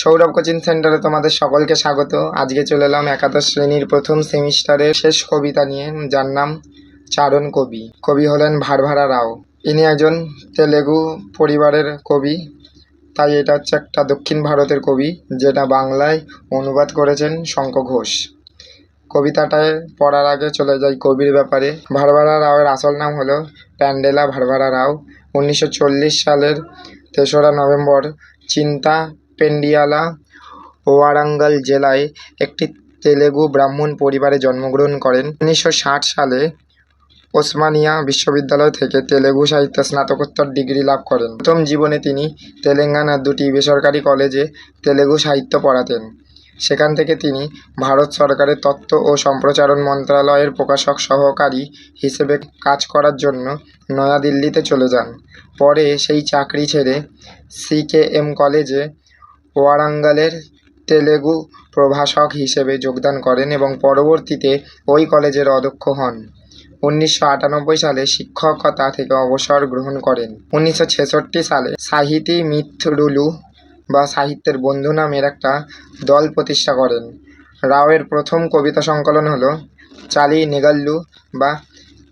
Sourav coaching সেন্টারে তোমাদের সকলকে স্বাগত। আজকে চলে এলাম একাদশ শ্রেণির প্রথম সেমিস্টারের শেষ কবিতা নিয়ে, যার নাম চারণ কবি। কবি হলেন ভারভারা রাও। ইনি একজন তেলেগু পরিবারের কবি, তাই এটা হচ্ছে একটা দক্ষিণ ভারতের কবি, যেটা বাংলায় অনুবাদ করেছেন শঙ্খ ঘোষ। কবিতাটায় পড়ার আগে চলে যাই কবির ব্যাপারে। ভারভারা রাওয়ের আসল নাম হলো প্যান্ডেলা ভারভারা রাও। উনিশশো চল্লিশ সালের তেসরা নভেম্বর চিন্তা পেন্ডিয়ালা ওয়ারাঙ্গল জেলায় একটি তেলেগু ব্রাহ্মণ পরিবারে জন্মগ্রহণ করেন। উনিশশো ষাট সালে ওসমানিয়া বিশ্ববিদ্যালয় থেকে তেলেগু সাহিত্যে স্নাতকোত্তর ডিগ্রি লাভ করেন। প্রথম জীবনে তিনি তেলেঙ্গানার দুটি বেসরকারি কলেজে তেলেগু সাহিত্য পড়াতেন। সেখান থেকে তিনি ভারত সরকারের তথ্য ও সম্প্রচারণ মন্ত্রণালয়ের প্রকাশক সহকারী হিসেবে কাজ করার জন্য নয়াদিল্লিতে চলে যান। পরে সেই চাকরি ছেড়ে সিকেএম কলেজে ওয়ারাঙ্গলের তেলেগু প্রভাষক হিসেবে যোগদান করেন এবং পরবর্তীতে ওই কলেজের অধ্যক্ষ হন। উনিশশো আটানব্বই সালে শিক্ষকতা থেকে অবসর গ্রহণ করেন। উনিশশো ছেষট্টি সালে সাহিতি মিথরুলু বা সাহিত্যের বন্ধু নামের একটা দল প্রতিষ্ঠা করেন। রাওয়ের প্রথম কবিতা সংকলন হলো চালি নেগাল্লু বা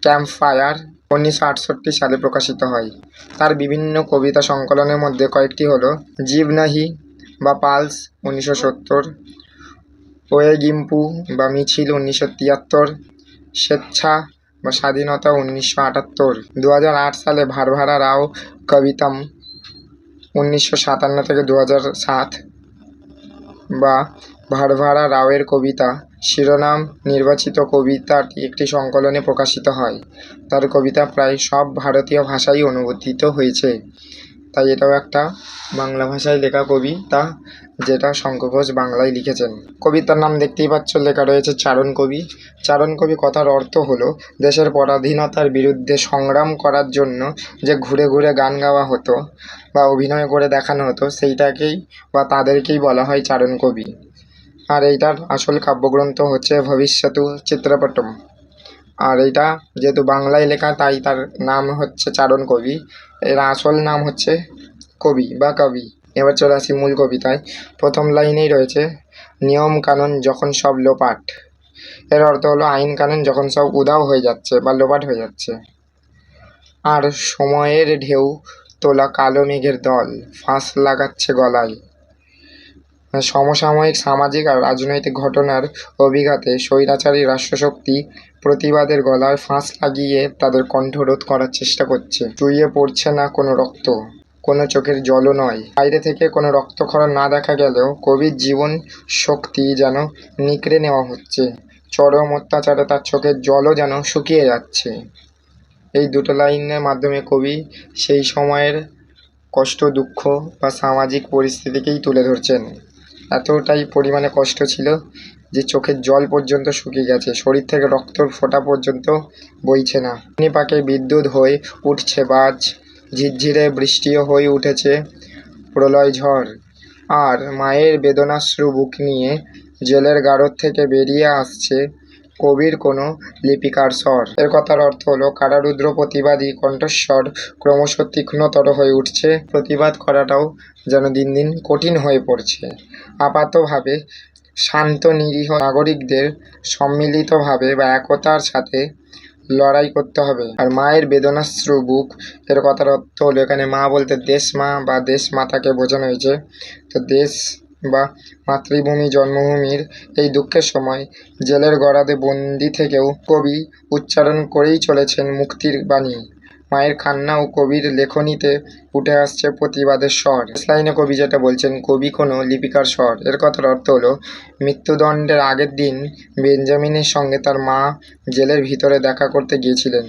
ক্যাম্পফায়ার উনিশশো আটষট্টি সালে প্রকাশিত হয়। তার বিভিন্ন কবিতা সংকলনের মধ্যে কয়েকটি হলো জীবনাহি বা পালস উনিশশো সত্তর ওয়েগিম্পু বা মিছিল উনিশশো তিয়াত্তর, স্বেচ্ছা বা স্বাধীনতা উনিশশো আটাত্তর। দু সালে ভারভারা রাও কবিতাম উনিশশো সাতান্ন থেকে দু সাত বা ভারভারা রাওয়ের কবিতা, শিরোনাম নির্বাচিত কবিতাটি একটি সংকলনে প্রকাশিত হয়। তার কবিতা প্রায় সব ভারতীয় ভাষায় অনুবাদিত হয়েছে। তাই এটাও একটা বাংলা ভাষায় লেখা কবিতা যেটা শঙ্খ ঘোষ বাংলায় লিখেছেন। কবিতার নাম দেখতেই পাচ্ছ, লেখা রয়েছে চারণ কবি। চারণ কবি কথার অর্থ হলো দেশের পরাধীনতার বিরুদ্ধে সংগ্রাম করার জন্য যে ঘুরে ঘুরে গান গাওয়া হতো বা অভিনয় করে দেখানো হতো, সেইটাকেই বা তাদেরকেই বলা হয় চারণ কবি। আর এইটার আসল কাব্যগ্রন্থ হচ্ছে ভবিষ্যতু চিত্রপটম। আর এটা যেহেতু বাংলায় লেখা তাই তার নাম হচ্ছে চারণ কবি। এর আসল নাম হচ্ছে কবি বা কবি। এবার চলে আসি মূল কবিতায়। প্রথম লাইনেই রয়েছে, নিয়ম কানুন যখন সব লোপাট। এর অর্থ হলো আইন কানুন যখন সব উধাও হয়ে যাচ্ছে বা লোপাট হয়ে যাচ্ছে। আর সময়ের ঢেউ তোলা কালো মেঘের দল, ফাঁস লাগাচ্ছে গলায়। সমসাময়িক, সামাজিক আর রাজনৈতিক ঘটনার অভিঘাতে স্বৈরাচারী রাষ্ট্রশক্তি প্রতিবাদের গলায় ফাঁস লাগিয়ে তাদের কণ্ঠরোধ করার চেষ্টা করছে। চুইয়ে পড়ছে না কোনো রক্ত, কোনো চোখের জলও নয়। বাইরে থেকে কোনো রক্তক্ষরণ না দেখা গেলেও কবির জীবন শক্তি যেন নিকড়ে নেওয়া হচ্ছে। চরম অত্যাচারে তার চোখের জলও যেন শুকিয়ে যাচ্ছে। এই দুটো লাইনের মাধ্যমে কবি সেই সময়ের কষ্ট, দুঃখ বা সামাজিক পরিস্থিতিকেই তুলে ধরছেন। এতটাই পরিমাণে কষ্ট ছিল যে চোখের জল পর্যন্ত শুকিয়ে গেছে। শরীর থেকে রক্ত ফোটা পর্যন্ত বইছে না। পাকে বিদ্যুৎ হয়ে উঠছে, বাজ ঝিরঝিরে বৃষ্টিও হয়ে উঠেছে, প্রলয় ঝড়। আর মায়ের বেদনাশ্রু বুক নিয়ে জেলের গাড়র থেকে বেরিয়ে আসছে কবির কোনো লিপিকার স্বর। এর কথার অর্থ হলো কারারুদ্র প্রতিবাদী কণ্ঠস্বর ক্রমশ তীক্ষ্ণতর হয়ে উঠছে, প্রতিবাদ করাটাও যেন দিন দিন কঠিন হয়ে পড়ছে। আপাতভাবে শান্ত, নিরীহ নাগরিকদের সম্মিলিতভাবে বা একতার সাথে লড়াই করতে হবে। আর মায়ের বেদনাশ্রু বুক, এর কথার অর্থ হলো, এখানে মা বলতে দেশ মা বা দেশ মাতাকে বোঝানো হয়েছে। তো দেশ বা মাতৃভূমি, জন্মভূমির এই দুঃখের সময় জেলের গড়াদে বন্দি থেকেও কবি উচ্চারণ করেই চলেছেন মুক্তির বাণী। মায়ের কান্না ও কবির লেখনীতে উঠে আসছে প্রতিবাদের স্বর। লাইনে কবি যেটা বলছেন, কবি কোনো লিপিকার স্বর। এর কথার অর্থ হলো, মৃত্যুদণ্ডের আগের দিন বেঞ্জামিনের সঙ্গে তার মা জেলের ভিতরে দেখা করতে গিয়েছিলেন।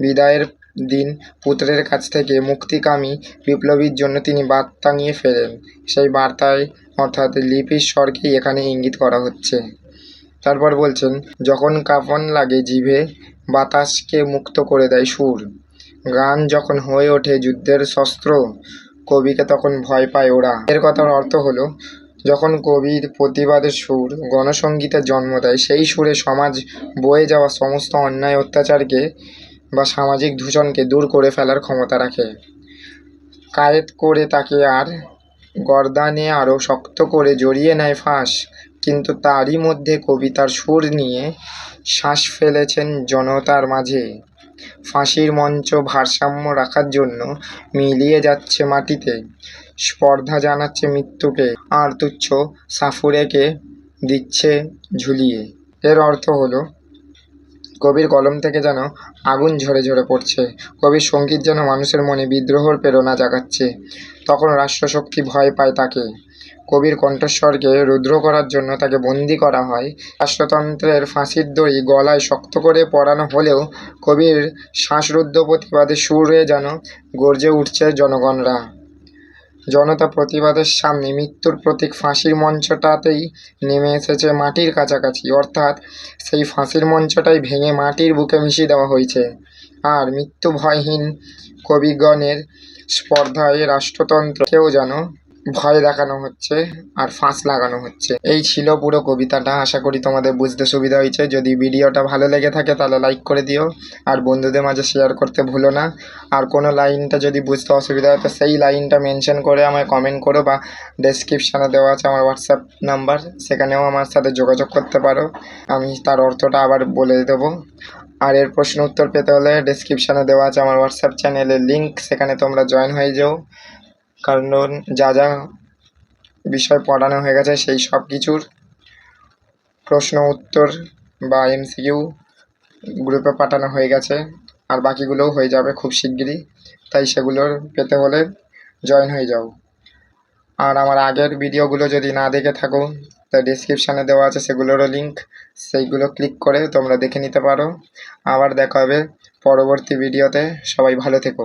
বিদায়ের দিন পুত্রের কাছ থেকে মুক্তিকামী বিপ্লবীর জন্য তিনি বার্তা নিয়ে ফেরেন। সেই বার্তায় অর্থাৎ লিপির স্বরকেই এখানে ইঙ্গিত করা হচ্ছে। তারপর বলছেন, যখন কাফন লাগে জিভে, বাতাসকে মুক্ত করে দেয় সুর। গান যখন হয়ে ওঠে যুদ্ধের শস্ত্র, কবিকে তখন ভয় পায় ওরা। এর কথার অর্থ হলো, যখন কবির প্রতিবাদের সুর গণসঙ্গীতের জন্ম দেয়, সেই সুরে সমাজ বয়ে যাওয়া সমস্ত অন্যায় অত্যাচারকে বা সামাজিক দূষণকে দূর করে ফেলার ক্ষমতা রাখে। কায়েত করে তাকে আর গর্দানে আরও শক্ত করে জড়িয়ে নেয় ফাঁস, কিন্তু তারই মধ্যে কবিতার সুর নিয়ে শ্বাস ফেলেছেন জনতার মাঝে। ফাঁসির মঞ্চ ভারসাম্য রাখার জন্য মিলিয়ে যাচ্ছে মাটিতে। স্পর্ধা জানাচ্ছে মৃত্যুকে, আর তুচ্ছ সাফুরেকে দিচ্ছে ঝুলিয়ে। এর অর্থ হলো কবির কলম থেকে যেন আগুন ঝরে ঝরে পড়ছে। কবির সংগীত যেন মানুষের মনে বিদ্রোহর প্রেরণা জাগাচ্ছে। তখন রাষ্ট্রশক্তি ভয় পায় তাকে। কবির কণ্ঠস্বরকে রুদ্র করার জন্য তাকে বন্দি করা হয়। রাষ্ট্রতন্ত্রের ফাঁসির দড়ি গলায় শক্ত করে পরানো হলেও কবির শ্বাসরুদ্ধ প্রতিবাদে সুরে যেন গর্জে উঠছে জনগণরা। জনতা প্রতিবাদের সামনে মৃত্যুর প্রতীক ফাঁসির মঞ্চটাতেই নেমে এসেছে মাটির কাছাকাছি। অর্থাৎ সেই ফাঁসির মঞ্চটাই ভেঙে মাটির বুকে মিশিয়ে দেওয়া হয়েছে। আর মৃত্যু ভয়হীন কবিগণের স্পর্ধায় রাষ্ট্রতন্ত্রকেও যেন ভয় দেখানো হচ্ছে আর ফাঁস লাগানো হচ্ছে। এই ছিল পুরো কবিতাটা। আশা করি তোমাদের বুঝতে সুবিধা হয়েছে। যদি ভিডিওটা ভালো লেগে থাকে তাহলে লাইক করে দিও। আর বন্ধুদের মাঝে শেয়ার করতে ভুলো না। আর কোনো লাইনটা যদি বুঝতে অসুবিধা হয়, তো সেই লাইনটা মেনশন করে আমায় কমেন্ট করো বা ডেসক্রিপশানে দেওয়া আছে আমার হোয়াটসঅ্যাপ নাম্বার সেখানেও আমার সাথে যোগাযোগ করতে পারো। আমি তার অর্থটা আবার বলে দেবো। আর এর প্রশ্ন উত্তর পেতে হলে ডেসক্রিপশানে দেওয়া আছে আমার হোয়াটসঅ্যাপ চ্যানেলের লিঙ্ক সেখানে তোমরা জয়েন হয়ে যাও। কারণ যা যা বিষয় পড়ানো হয়ে গেছে সেই সব কিছুর প্রশ্ন উত্তর বা এমসিকিউ গ্রুপে পাঠানো হয়ে গেছে। আর বাকিগুলোও হয়ে যাবে খুব শিগগিরই। তাই সেগুলোর পেতে হলে জয়েন হয়ে যাও। আর আমার আগের ভিডিওগুলো যদি না দেখে থাকো তা ডিসক্রিপশানে দেওয়া আছে সেগুলোরও লিঙ্ক সেইগুলো ক্লিক করে তোমরা দেখে নিতে পারো। আবার দেখা হবে পরবর্তী ভিডিওতে। সবাই ভালো থেকো।